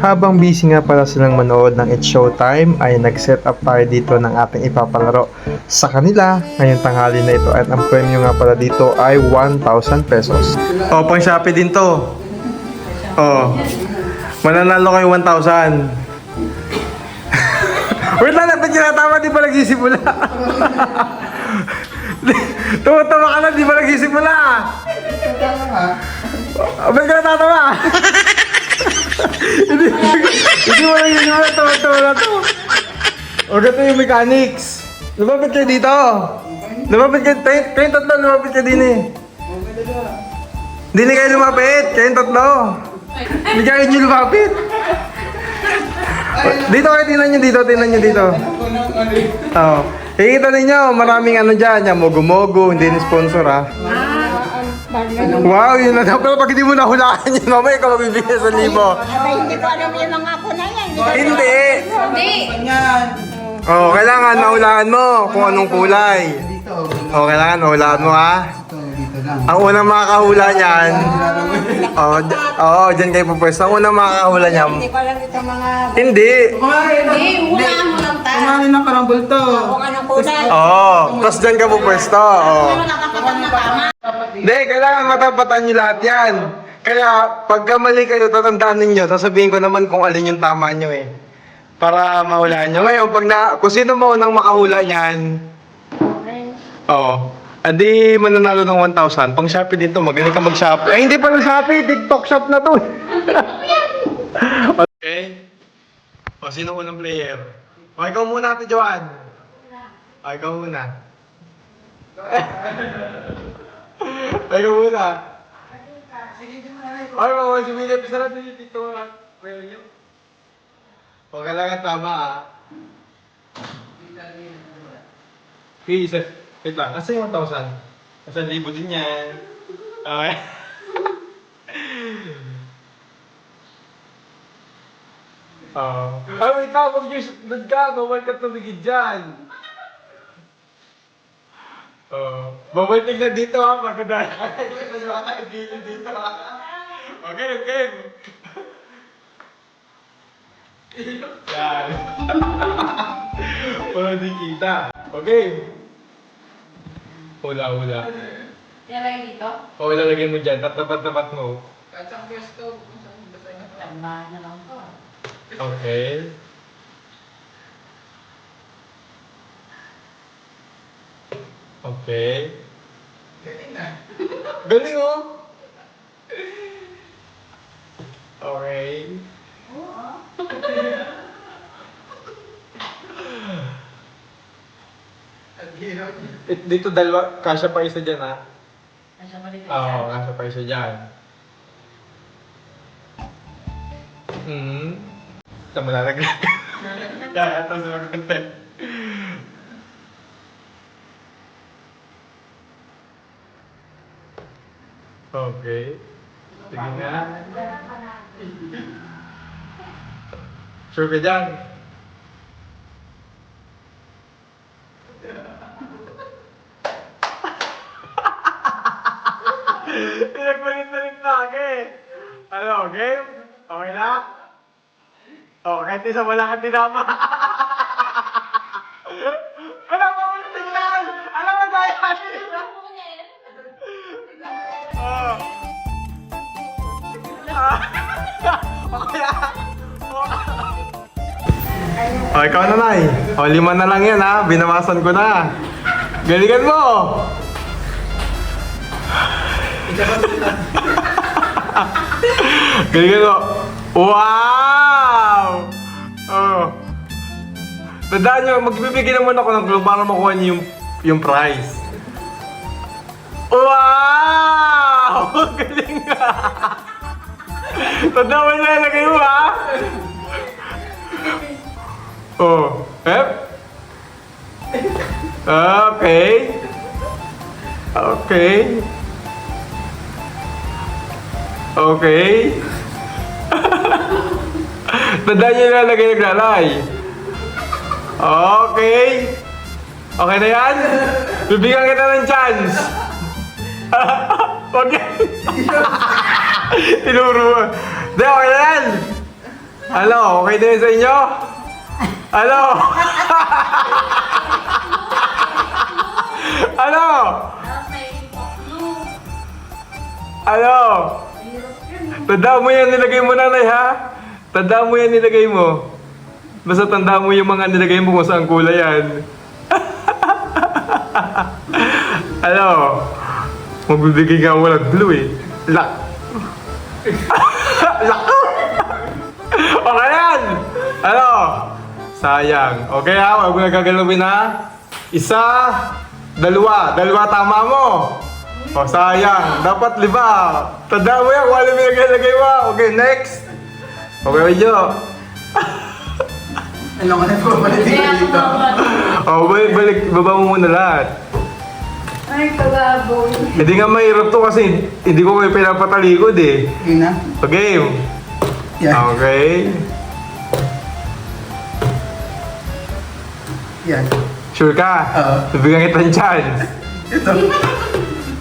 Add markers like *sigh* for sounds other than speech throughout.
Habang busy nga pala silang manood ng It's Showtime ay nag-set up tayo dito ng ating ipapalaro sa kanila ngayong tanghali na ito at ang premyo nga pala dito ay 1,000 pesos. O, pang Shopee din to. O, mananalo kayo 1,000. *laughs* Wait lang, ba't yung tama? Di ba nagsisimula? *laughs* Tuwa-tawa ka na, di ba nagsisimula? Ba't ka natatawa? *laughs* hindi, hindi mo nagsisimula, tuwa-tawa na to. O, ganito yung mechanics. Lumapit kayo dito. Lumapit kayo, kayo, kayong tatlo, lumapit kayo din eh. Hindi na kayo lumapit, kayong tatlo. Hindi kayo nyo lumapit. Dito kayo, tingnan nyo dito, tingnan nyo dito. Oo. Kikita ninyo, maraming ano dyan, yung mogo-mogo, hindi ni sponsor ha. Wow, yun na daw. Pero pag hindi mo nahulaan yun, mamaya ikaw mabibigyan sa libo. Hindi ko alam yung mga ako na yan. Hindi Hindi! Hindi. Oh, kailangan mahulaan mo kung anong kulay. Oh, kailangan mahulaan mo ha. Ang unang makakahula niyan, oh, oh, dyan kayo pupwesto. Ang unang makakahula niyan, Hindi ko alam itong mga... hindi. Hindi, wala mo lang ta. Kumain ng karambol to. Kung anong kulay. Oh, tapos dyan ka pupwesto. Oh. Ano nakapatang na tama? Hindi, kailangan matapatan nyo lahat yan. Kaya, pagka mali kayo, tatandaan ninyo, sasabihin ko naman kung alin yung tama nyo eh. Para mahulaan nyo. Ngayon, pag na, kung sino mo nang makahula niyan, oo. Adi, mananalo ng 1,000. Pang Shopee din to, magaling ka mag-Shopee. Ay, hindi pa ng Shopee, TikTok shop na to. *laughs* okay. O, sino unang player? O, ikaw muna, Ate Joanne. O, ikaw muna. *laughs* Ikaw muna. Ay, mga si William, sarap din yung tito. William. Huwag ka lang ang tama ah. Okay, isa. Wait lang, asa yung 1,000? Asa libo din yan. Okay. *laughs* Oo. Ay, wait lang, huwag ka. Bawal ka tumigid dyan. Oo. Bawal tignan dito ha, magkadala ka. Hindi mo ka gilid dito ha. Okay, okay. Yan. *laughs* Wala din kita. Okay. Hula, hula. Yan lang dito? O, ilalagay mo dyan. Tatapat-tapat mo. Tama na lang. Okay. Okay. Galing na. *laughs* Galing oh. Okay. Eh, Dito dalawa, kasya pa isa dyan ha. Nasa mali Oo, kasya pa isa dyan. Hmm. Tama na naglag. Kaya ito sa *laughs* content. Okay. Sige nga. Sure ka dyan? Pinagpalit-palit na okay. Ano, game? Okay na? Oh, kahit isa wala kang tinama. *laughs* Oh, ikaw na, Nay. O, lima na lang yan, ha? Binawasan ko na. Galingan mo! *laughs* Galingan mo. Wow! Oh. Tandaan nyo, magbibigay naman ako ng clue para makuha niyo yung, yung prize. Wow! *laughs* Galing nga! Tandaan mo na nilagay mo, ha? Oh. Eh? Okay. Okay. Okay. *laughs* Tandaan niyo na lagay naglalay. Okay. Okay na yan? Bibigyan kita ng chance. *laughs* Huwag *laughs* *laughs* Tinuro. Hindi, okay na. Ano, okay din sa inyo? Ano? ano? Ano? Yun. Tandaan mo yan, nilagay mo nanay ha? Tandaan mo yan, nilagay mo. Basta tandaan mo yung mga nilagay mo kung saan kulay yan. *laughs* ano? Magbibigay nga ako ng blue eh. Lock. *laughs* Lock. okay yan! Ano? Sayang. Okay ha? Huwag mo na gagalawin ha? Isa, dalawa. Dalawa tama mo. O sayang. Dapat lima. Tandaan mo yan ano yung nagalagay mo. Okay, next. Okay, medyo. Ano ka na po? Balik dito. mawala. O, balik, balik. Baba mo muna lahat. Ay, kalaboy. Hindi nga mahirap to kasi hindi ko kayo pinapatalikod eh. Yun na. Okay. Yan. Okay. Yan. Sure ka? Oo. Bibigyan kita ng chance. Ito.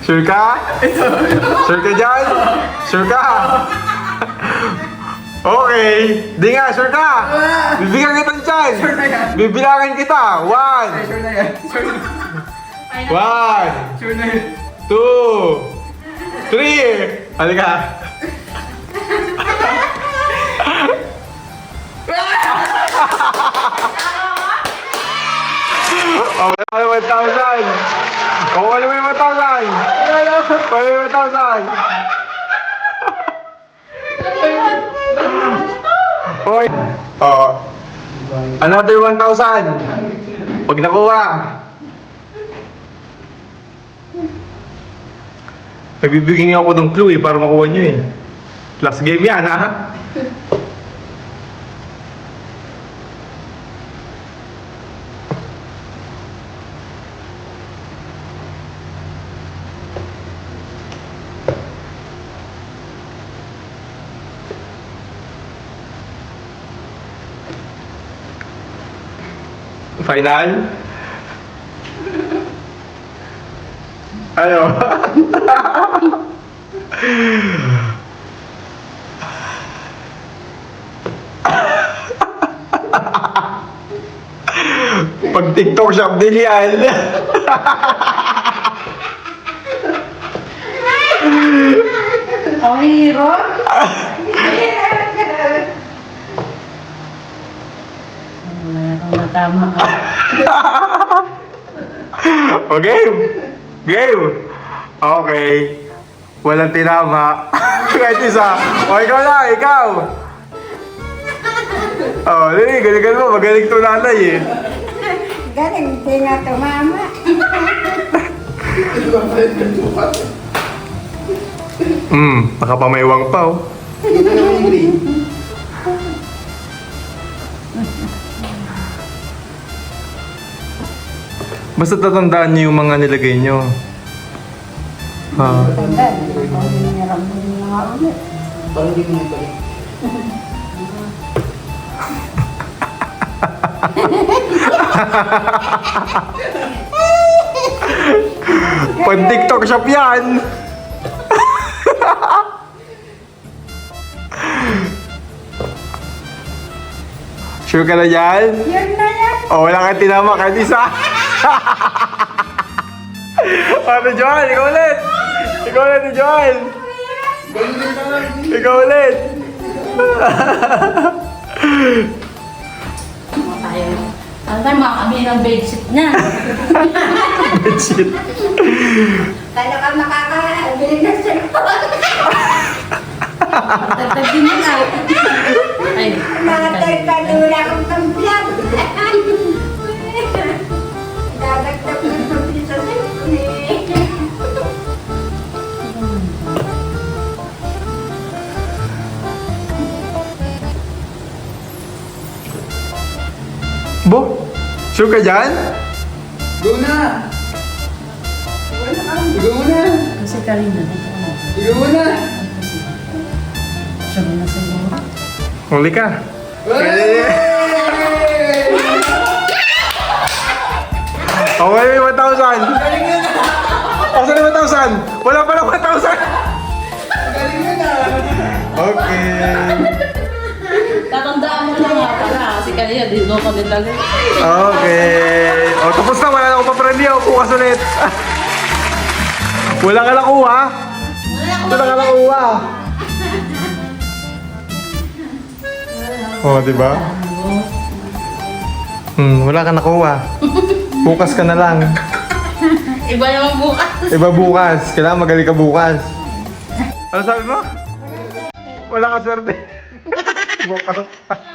Sure ka? Sure ka dyan? Sure ka? Okay. Di nga, sure ka? Bibigyan kita ng chance. Sure na yan. Bibilangin kita. One. Sure na yan. Sure na. One. Two. Three. Halika. Oh, wala ka naman 1,000. Oh, wala mo yung 1,000. Wala mo yung 1,000. Hoy. Oh. Another 1,000. Pag nakuha. Nagbibigyan ako ng clue eh, para makuha nyo eh. Last game yan, ha? Final? Ayo. Pag TikTok shop din yan. Ang hirap. Wala kang matama ka. o game. Okay. Walang tinama. *laughs* Kahit isa. O ikaw na, ikaw. Oh, dali, galingan mo. Magaling to nanay eh. Galing, hindi nga tumama. Hmm, nakapamaywang pa oh. *laughs* Basta tatandaan niyo yung mga nilagay niyo. Ha? Tanda, hiniram mo yung mga ulit. Parang hindi ko na balik. Pag TikTok shop yan. sure ka na yan? Yun na yan. O, wala kang tinama kahit isa. Ano, Joel? Ikaw ulit. Ikaw ulit, ni Joel. Ikaw ulit. Tayo. Ano tayo mga kami ng bedsheet niya? Shit. Kala ka makakabili ng cellphone. Tagtag din mo na. Ay, Nakatay ka na wala kang pang-vlog. Sure ka dyan? Go na! Go na! Kasi Karina, dito ka na. Go na! Siya mo na siguro. Huli ka. Okay, may 1,000. Asan yung 1,000? Wala pa lang 1,000. Galing mo na! Okay. Tatanda kaya, di ko nilagay. Okay. O, tapos na. Wala na akong papremyo. Bukas ulit. Wala ka nakuha. Wala ka nakuha. Oh, di ba? Hmm, wala ka nakuha. Bukas ka na lang. Iba naman bukas. Iba bukas. Kailangan magaling ka bukas. Ano sabi mo? Wala ka swerte. Bukas. *laughs*